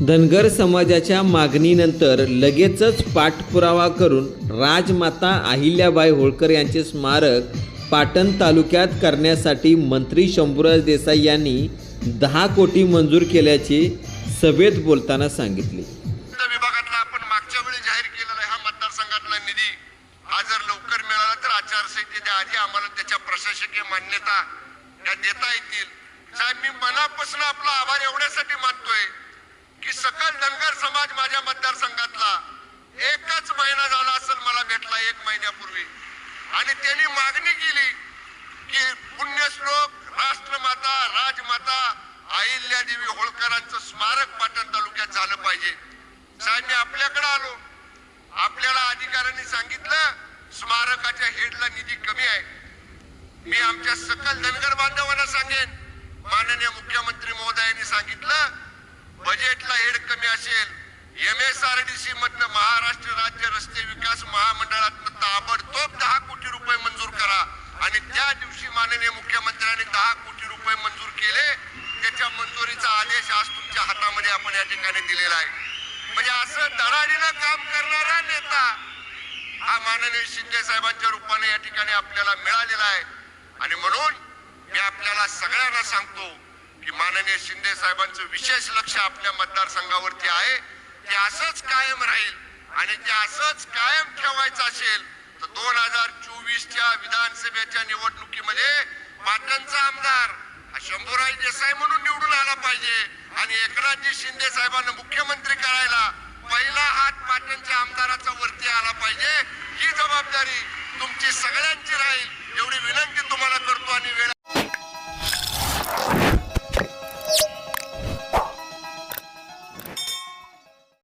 धनगर समाजाच्या मागणीनंतर लगेचच पाठपुरावा करून राजमाता अहिल्याबाई होळकर यांचे स्मारक पाटण तालुक्यात करण्यासाठी मंत्री शंभूराज देसाई यांनी दहा कोटी मंजूर केल्याचे सभेत बोलताना सांगितले. विभागातला आपण मागच्या वेळी जाहीर केलेला हा मतदारसंघातला निधी हा जर लवकर मिळाला तर आचारसंहितेच्या आधी आम्हाला त्याच्या प्रशासकीय मान्यता देता येतील. साहेब मी मनापासून आपला आभार एवढ्यासाठी मानतोय. की सकल धनगर समाज माझ्या मतदारसंघातला एकच महिना झाला असेल मला भेटला एक महिन्यापूर्वी. आणि त्यांनी मागणी केली की पुण्यश्लोक राष्ट्रमाता राजमाता अहिल्यादेवी होळकरांचं स्मारक पाटण तालुक्यात झालं पाहिजे. साहेब मी आपल्याकडे आलो. आपल्याला अधिकाऱ्यांनी सांगितलं स्मारकाच्या हेडला निधी कमी आहे. मी आमच्या सकल धनगर बांधवांना सांगेन. माननीय मुख्यमंत्री महोदयांनी सांगितलं बजेटला हेड कमी असेल. M S R D C मधनं महाराष्ट्र राज्य रस्ते विकास महामंडळात ताबडतोब दहा कोटी रुपये मंजूर करा. आणि त्या दिवशी माननीय मुख्यमंत्र्यांनी दहा कोटी रुपये मंजूर केले. त्याच्या मंजुरीचा आदेश आज तुमच्या हातामध्ये आपण या ठिकाणी दिलेला आहे. म्हणजे असं धडाडीनं काम करणारा नेता हा माननीय शिंदे साहेबांच्या रूपाने या ठिकाणी आपल्याला मिळालेला आहे. आणि म्हणून मी आपल्याला सगळ्यांना सांगतो की माननीय शिंदे साहेबांचं विशेष लक्ष आपल्या मतदारसंघावरती आहे. ते असंच कायम राहील आणि ते असंच कायम ठेवायचं असेल तर दोन हजार चोवीसच्या विधानसभेच्या निवडणुकीमध्ये पाटणचा आमदार शंभूराज देसाई म्हणून निवडून आला पाहिजे. आणि एकनाथजी शिंदे साहेबांना मुख्यमंत्री करायला पहिला हात पाटणच्या आमदाराचा वरती आला पाहिजे. ही जबाबदारी तुमची सगळ्यांची राहील. एवढी विनंती तुम्हाला करतो आणि